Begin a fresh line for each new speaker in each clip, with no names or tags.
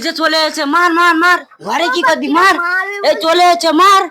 যে চলে এসেছে মার মার মার। ঘরে কি করবি? মার। এই চলে এসেছে মার।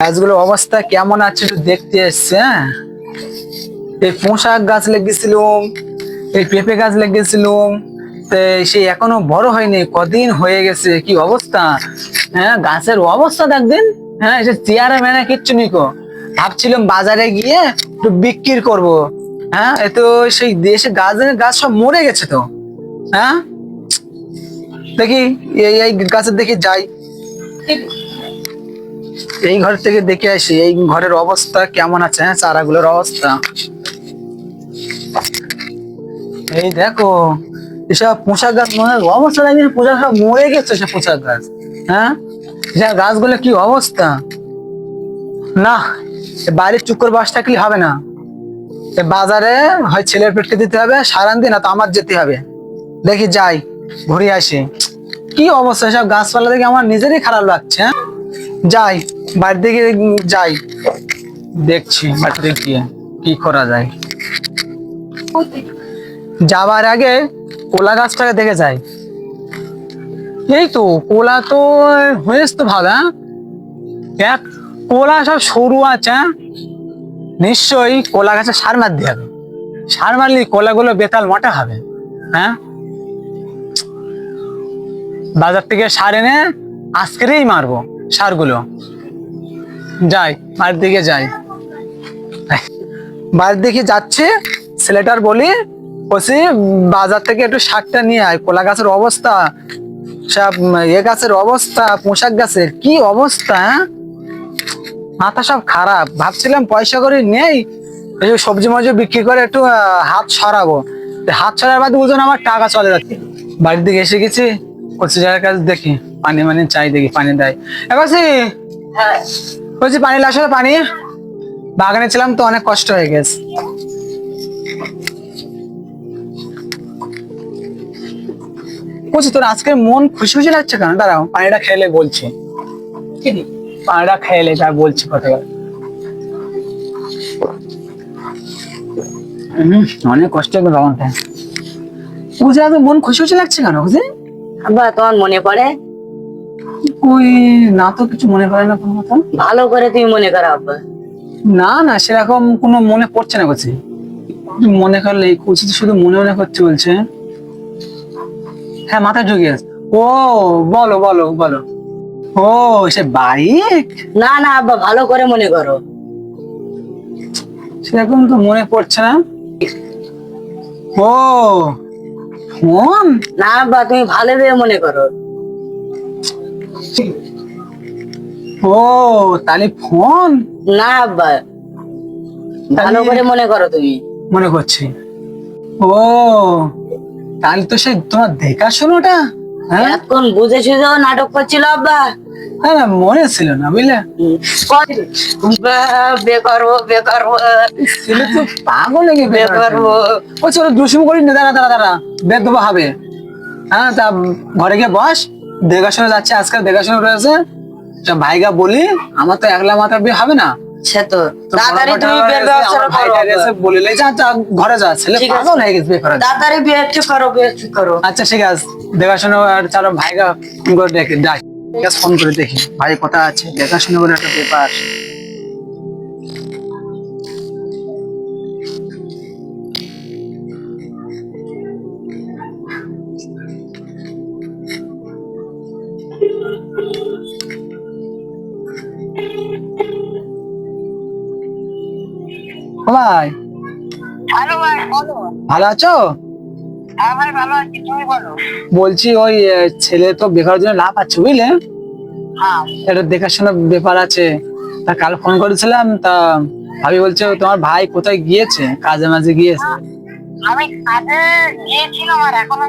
গাছগুলোর অবস্থা কেমন আছে একটু দেখতে এসছে হ্যাঁ? এই পোশাক গাছ লেগেছিলুম এই পেঁপে গাছ লেগেছিলুম সে এখনও বড় হয়নি, কদিন হয়ে গেছে, কি অবস্থা? হ্যাঁ গাছের অবস্থা দেখবেন হ্যাঁ সে চেয়ারে মেনে কিচ্ছু নিকো ভাবছিলাম বাজারে গিয়ে একটু বিক্রি করব। হ্যাঁ এ তো সেই দেশে গাছের গাছ সব মরে গেছে তো। হ্যাঁ? দেখি, এই গাছের দেখি যাই। এই ঘর থেকে দেখে আসি, এই ঘরের অবস্থা কেমন আছে হ্যাঁ চারাগুলোর অবস্থা। এই দেখো, এসব পোশাক গাছ মনে অবস্থা দেখবি পোশাক সব মরে গেছে সব পোশাক গাছ। হ্যাঁ? যা গাছগুলো কি অবস্থা? না এ বাড়ির চুক্কর বাস থাকলে হবে না। বাজারে হয় ছেলের পেটকে দিতে হবে সারান দিন তো আমার যেতে হবে। দেখি যাই, ঘুরে আসি। কি অবস্থা সব গাছপালা দেখে আমার নিজেরই খারাপ লাগছে হ্যাঁ? যাই, বাড়ির দিকে যাই। দেখছি বাড়িতে গিয়ে কি করা যায়। যাবার আগে কোলা গাছটাকে দেখে যাই। এই তো কোলা তো হয়েছে তো ভালো হ্যাঁ? কোলা সব সরু আছে হ্যাঁ? নিশ্চয়ই কলা গাছে সার মারতে হবে। সার মারলে কোলাগুলো বেতাল মোটা হবে হ্যাঁ? বাজার থেকে সার এনে আজকেরই মারবো সারগুলো। যাই, বাড়ির দিকে যাই। বাড়ির দিকে যাচ্ছে, ছেলেটার বলি, বলছি, বাজার থেকে একটু সারটা নিয়ে আয়, কলা গাছের অবস্থা, সব, এ গাছের অবস্থা, পোশাক গাছের কি অবস্থা হ্যাঁ? মাথা সব খারাপ। ভাবছিলাম পয়সা করে নেই এই সবজি মজি বিক্রি করে একটু হাত সরাবো। হাত সরার বাদে বুঝুন আমার টাকা চলে যাচ্ছে। বাড়ির দিকে এসে গেছি কচিজারের কাছে দেখি পানি মানি চাই দেখি পানি দেয়। এবার বলছি পানি লাসলে পানি? বাগানে ছিলাম তো অনেক কষ্ট হয়ে গেছে। বলছি তোর আজকে মন খুশি খুশি লাগছে কেন? দাঁড়াও পানিটা খেলে বলছি। পানিটা খেলে যা বলছি কথা অনেক কষ্ট হবে বুঝে আজ মন খুশি খুশি লাগছে কেন বুঝলি
আব্বা তোমার মনে পড়ে?
ওই না তো কিছু মনে পড়ে না কোনো মতন
ভালো করে তুমি মনে করো আব্বা।
না না সেরকম কোনো মনে পড়ছে না করছে মনে করলে এই কুচি তো শুধু মনে মনে করছে বলছে। হ্যাঁ মাথায় ঢুকে আছে। ও বলো বলো বলো। ও সে বাইক?
না না আব্বা ভালো করে মনে করো।
সেরকম তো মনে পড়ছে না। ও ফোন?
না আব্বা তুমি ভালো ভেবে মনে করো।
ও তাহলে ফোন?
না আব্বা ভালো করে মনে করো তুমি।
মনে করছি। ও তাহলে তো সে তোমার দেখাশোনাটা হ্যাঁ?
এতক্ষণ বুঝে সুঝে নাটক করছিল আব্বা।
হ্যাঁ না, মনে ছিল না বুঝলে?
বে করব বে করব
ছেলে তো পাগল লেগে
বে করব
ও। চলো করিস না দাঁড়া দাঁড়া দাঁড়া। দেবো হবে। হ্যাঁ তা ঘরে গিয়ে বস দেখাশোনা যাচ্ছে আজকাল দেখাশোনা রয়েছে ভাইগা বলি আমার তো একলা মাথা বিয়ে হবে না।
সে তো তাড়াতাড়ি তুমি বিয়ের ব্যবস্থা করো।
বলিলে যা যা ঘরে যা ছেলে পাগল হয়ে গেছে বিয়ে
তাড়াতাড়ি বিয়ে করো বিয়ে করো।
আচ্ছা ঠিক আছে। দেখাশোনা আর চারো ভাইগা করে ঠিক আছে, ফোন করে দেখি। ভাই কোথায় আছে? দেখাশোনা করে একটা ব্যাপার। ভাই।
হ্যালো ভাই বলো।
ভালো আছো?
হ্যাঁ ভাই ভালো আছি। তুমি বলো।
বলছি ওই ছেলে তো বেকার জন্য লাভ আছে বুঝলে?
হ্যাঁ।
এটা দেখাশোনার ব্যাপার আছে। তা কাল ফোন করেছিলাম তা ভাবি বলছে তোমার ভাই কোথায় গিয়েছে? কাজে মাঝে গিয়েছে।
আমি কাজে গিয়েছিলাম আর এখনও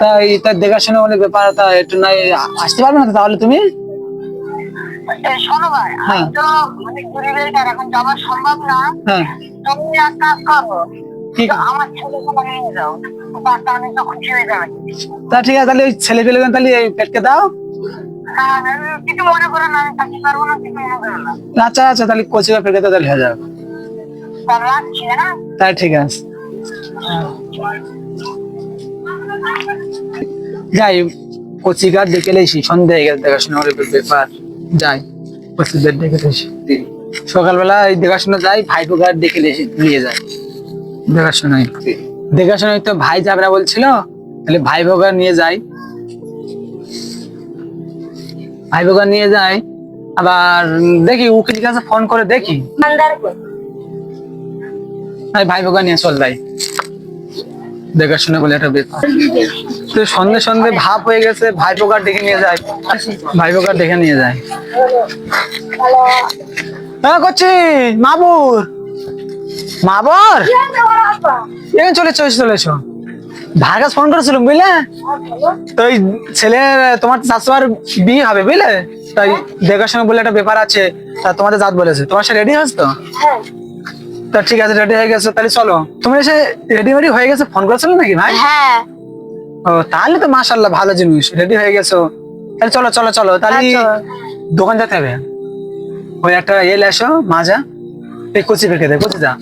তা তার দেখাশোনা বলে ব্যাপার তা একটু নাই আসতে পারবে না তাহলে তুমি?
শোনো ভাই আমি
হ্যাঁ।
তো গরিবের এখন যাওয়া সম্ভব না।
হ্যাঁ।
তুমি এক কাজ করো তো
ঠিক আছে তাহলে ওই ছেলে পেলে তাহলে পেটকে দাও।
হ্যাঁ,
আচ্ছা আচ্ছা তাহলে ফেরকে তো তাহলে হয়ে যাবে। তাই ঠিক আছে। যাই কচিকার দেখে লেছি সন্ধ্যা হয়ে গেছে দেখাশোনা ব্যাপার। যাই কচিকার দেখে লেছি। সকালবেলা এই দেখাশোনা যাই ভাই পোকার দেখে লেছি নিয়ে যায় দেখাশোনায় দেখাশোনায় তো ভাই যাবে না বলছিল তাহলে ভাই পোকার নিয়ে যাই। ভাই পোকার নিয়ে যাই আবার দেখি উকিল কাছে ফোন করে দেখি। ভাই বোকা নিয়ে চল যাই দেখাশোনা বলে একটা ব্যাপার। তো সন্ধে সন্ধে ভাব হয়ে গেছে ভাই পোকার ডেকে নিয়ে যায় ভাই পোকার ডেকে নিয়ে যায় হ্যাঁ করছি। মাবুর। মাবর? এখানে চলে চলে চলেছ কাছে ফোন করেছিলাম বুঝলে? তো ওই ছেলে তোমার বিয়ে হবে বুঝলে? তাই দেখাশোনা বলে একটা ব্যাপার আছে তা তোমাদের জাত বলেছে। তোমার রেডি তো? তা ঠিক আছে রেডি হয়ে গেছে তাহলে চলো। তুমি এসে রেডি মেডি হয়ে গেছে ফোন করেছিলে নাকি ভাই?
হ্যাঁ।
ও তাহলে তো মাশাল্লাহ ভালো জিনিস রেডি হয়ে গেছো। তাহলে চলো চলো চলো তাহলে দোকান যেতে হবে। ওই একটা এলে এসো মাজা। এই কচি ফেঁকে দে কচি যা।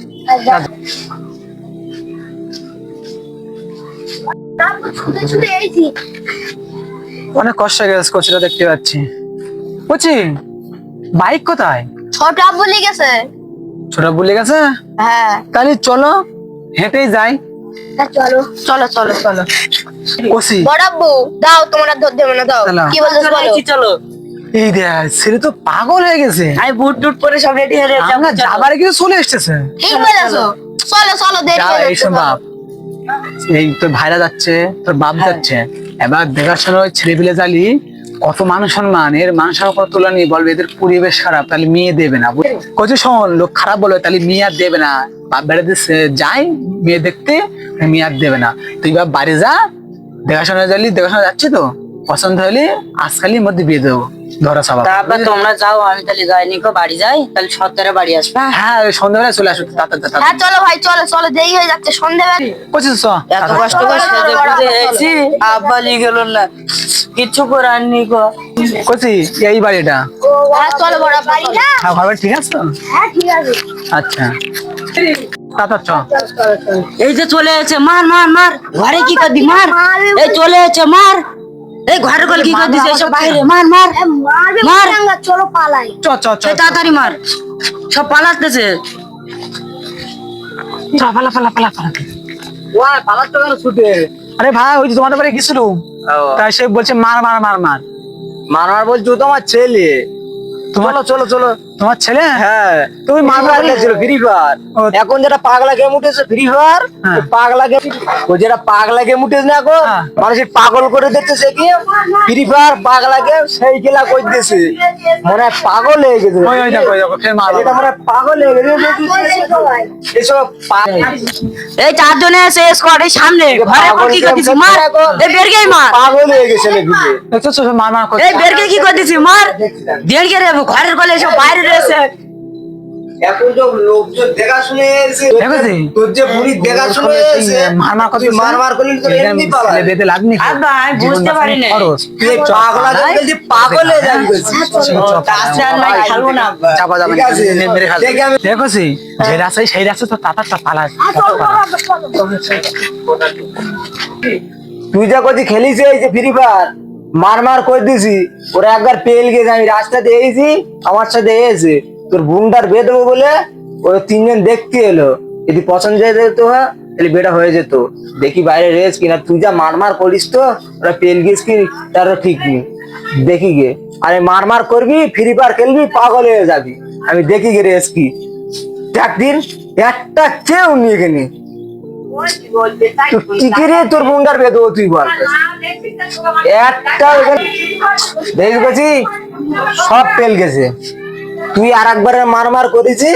অনেক কষ্ট গেছে কচিটা দেখতে পাচ্ছি। কচি বাইক কোথায়?
ছোট বলে গেছে।
ছোট ভুলে গেছে?
হ্যাঁ।
তাহলে চলো হেঁটেই যাই।
চলো। চলো চলো চলো।
কচি।
বড়াব্বু দাও তোমার ধর দেবে না দাও। কি বলছো বলো?
চলো।
এই দেখ ছেলে তো পাগল হয়ে গেছে।
আমি বুট টুট পরে সব রেডি হয়ে যাব,
আমরা যাবার কিছু চলে এসেছে।
ঠিক বলেছ। চলো চলো দেরি হয়ে যাচ্ছে।
বাপ। এই তোর ভাইরা যাচ্ছে তোর বাপ
হ্যাঁ।
যাচ্ছে। এবার দেখাশোনা ওই ছেলে পিলে জালি কত মান সম্মান এর মান সম্মান তোলা নিয়ে বলবে এদের পরিবেশ খারাপ তাহলে মেয়ে দেবে না। কচু শোন লোক খারাপ বলবে তাহলে মেয়ে আর দেবে না। বাপ বেড়াতে যায় মেয়ে দেখতে মেয়ে আর দেবে না। তুই বাপ বাড়ি যা দেখাশোনা জালি দেখাশোনা যাচ্ছে তো? পছন্দ হলে আজকালই মধ্যে বিয়ে দেবো। ধরা সবাই।
তারপর তোমরা যাও আমি তাহলে যাইনি কো বাড়ি যাই তাহলে সত্তরে বাড়ি আসবে হ্যাঁ?
সন্ধ্যাবেলা চলে আসো তাড়াতাড়ি
হ্যাঁ চলো ভাই চলো চলো দেরি হয়ে যাচ্ছে সন্ধ্যেবেলা।
কচু
এত কষ্ট করে সেজে গুজে এসেছি আব্বা লিয়ে না কিচ্ছু করার নি গো।
কচি এই বাড়িটা।
হ্যাঁ চলো বড় বাড়ি না
হ্যাঁ ঘর ঠিক আছে তো?
হ্যাঁ ঠিক আছে।
আচ্ছা।
এই যে চলে এসেছে মার মার মার ঘরে কি করদি মার। এই চলে এসেছে মার। এই ঘরের কল কি করে দিছে সব বাইরে মার মার
চলো পালাই।
চ চ চ
তাড়াতাড়ি মার। সব পালাতেছে।
চ, পালা পালা পালা পালা।
পালাতে গেল ছুটে।
আরে ভাই ওই যে তোমাদের বাড়ি গেছিলাম? তাই সে বলছে মার মার মার মার।
মার মার বলছো তোমার ছেলে।
তোমার
চলো চলো চলো।
তোমার ছেলে?
হ্যাঁ
তুমি মার মার
ফ্রি ফায়ার এখন যেটা পাগলা গেম উঠেছে ফ্রি ফায়ার
হ্যাঁ।
পাগলা গেম ও যেটা পাগলা গেম উঠেছে না এখন
হ্যাঁ।
মানুষের পাগল করে দিতেছে কি? ফ্রি ফায়ার পাগলা গেম সেই খেলা করতেছে। মনে হয় পাগল হয়ে গেছে।
ওই ওই দেখো দেখো ফের মার
এটা মনে পাগল হয়ে গেছে। এসব
এই চারজনে এসে স্কোয়াড এই সামনে ঘরে কি করদিস মার। এই বেরগেই মার?
পাগল হয়ে গেছে ছেলেগুলো।
দেখছ চো, মার মার করছে।
এই বেরকে কি করদিস মার। দেড়কে রে ঘরের কলে এসব বাইরে রয়েছে।
এখন যে লোকজন দেখাশুনে এসে তোর যে বুড়ি দেখাশুনে এসে
মার মার করছে
তুই মার মার করলি তো এমনি পালা
ছেলে বেঁধে
আব্বা, আমি বুঝতে পারি নাই।
তুই পাগলা গেম পাগল হয়ে যাবি
কাছে আর নাই খেলব না।
চাপা যাবে
ঠিক
মেরে ফেলবে
দেখি আমি-
দেখছি যে রাস্তায় সেই রাস্তা তো তাতারটা পালা
তুই যা করছি খেলিস এই যে ফ্রি ফায়ার মার মার করে দিছি ওরা একবার পেল গেছে, আমি রাস্তাতে এসেছি, আমার সাথে এসে তোর বুমটার বেয়ে দেবো বলে ওরা তিনজন দেখতে এলো। যদি পছন্দ হয়ে যেত, তাহলে বেটা হয়ে যেত। দেখি বাইরে রেস কিনা। তুই যা মার মার করিস তো, ওরা পেল গিয়েছ কি, তারও ঠিক নেই। দেখি গে। আরে মার মার করবি ফ্রি ফায়ার খেলবি, পাগল হয়ে যাবি। আমি দেখি গে রেস কি। একদিন একটা কেউ নিয়ে গেনি সব ফেল গেছে। তুই আর একবারে মার মার করেছি,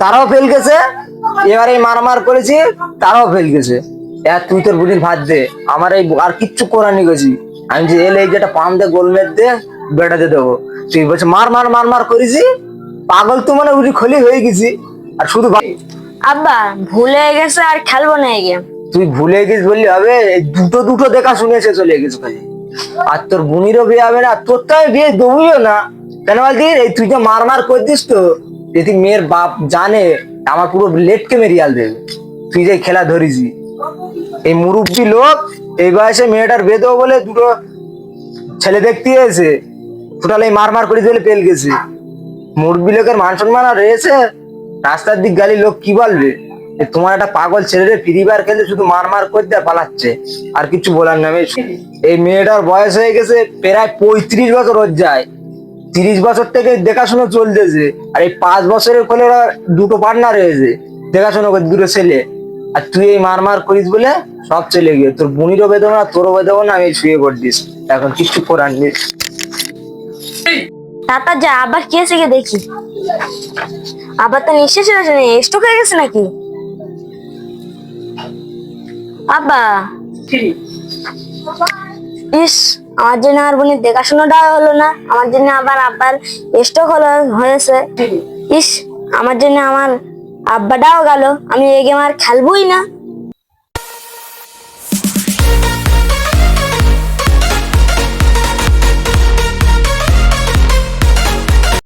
তারাও ফেল গেছে। এবারে মার মার করেছি, তারাও ফেল গেছে। তুই তোর বুড়ির ভাত দে। আমার এই আর কিচ্ছু করার নি গেছি। আমি যে এলে যেটা পাম দে গোলমেট দে বেটাতে দেবো। তুই বলছে, মার মার মার মার করেছি, পাগল তো মানে উড়ি খলি হয়ে গেছি। আর শুধু
আব্বা, ভুলে গেছে আর খেলব না এই গেম
তুই ভুলে গেছিস বললি হবে দুটো দুটো দেখা শুনেছে চলে গেছে খালি। আর তোর বোনেরও বিয়ে হবে না, তোর তো আমি বিয়ে দেবইও না। কেন বলতি? এই তুই যে মার মার করছিস তো। যদি মেয়ের বাপ জানে, আমার পুরো লেটকে মেরিয়াল দেবে তুই যে খেলা ধরিসি। এই মুরব্বী লোক, এই বয়সে মেয়েটার বিয়ে দেবো বলে দুটো ছেলে দেখতে এসে এই মার মার করে দিলে পেল গেছে। মুরব্বী লোকের মান সম্মান আর রয়েছে। রাস্তার দিক গালি লোক কি বলবে? তোমার একটা পাগল ছেলেরে ফিরিবার খেলে শুধু মার মার করতে পালাচ্ছে। আর কিছু বলার নামে এই মেয়েটার বয়স হয়ে গেছে প্রায় পঁয়ত্রিশ বছর ওর যায়। তিরিশ বছর থেকে দেখাশোনা চলতেছে। আর এই পাঁচ বছরের ফলে ওরা দুটো পার্টনার হয়েছে দেখাশোনা করে দুটো ছেলে। আর তুই এই মার মার করিস বলে সব চলে গিয়ে, তোর বুনিরও বেদনা, তোরও বেদনা, আমি শুয়ে পড়ছিস এখন কিচ্ছু করার নেই।
তারপর যা আবার কি আছে গিয়ে দেখি। আবার তো নিঃশ্বাস স্ট্রোক হয়ে গেছে নাকি? আব্বা। ইস আমার জন্য আর বোনের দেখাশোনাটা হলো না আমার জন্য আবার আব্বার স্ট্রোক হলো হয়েছে। ইস আমার জন্য আমার আব্বাটাও গেল আমি এই গেম আর খেলবোই না।